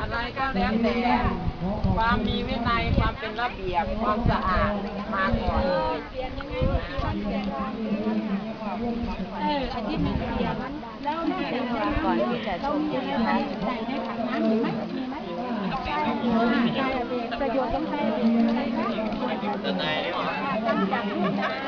อะไรก็แล้วแต่ความมีวินัยความเป็นระเบียบความสะอาดมาก่อนเอออาทิตย์นึงเดียวแล้วน่าจะใช้น้ำก่อนที่จะชมวิวนะคะใส่ในถังน้ำมีไหมมีไหมใช่ใช่ประโยชน์ต้องใช้อะไรนะกำจัดพว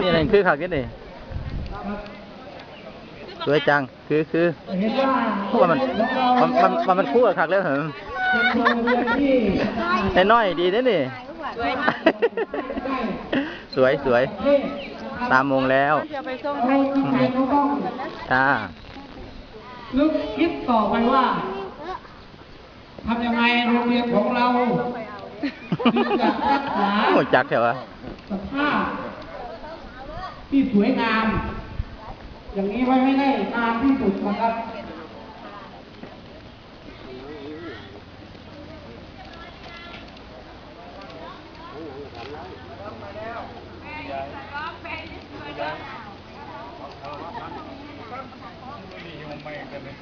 นี่อะไรคือขักนี่นี่สวยจัง คือคือพวกมันมันมันมันมันคู่กับขักแล้วเหรอแต่น้อยดีนะนี่สวยสวยตามโมงแล้วจะไปส่งให้อืมจ้านึกคิดต่อไปว่าทำยังไงโรงเรียนของเราถึงจะรักษาโอ้จักแถวะสภาพ ที่สวยงาม อย่างนี้ไว้ไม่ได้นานที่สุดนะครับมาตัวนั้นมันมาหลอ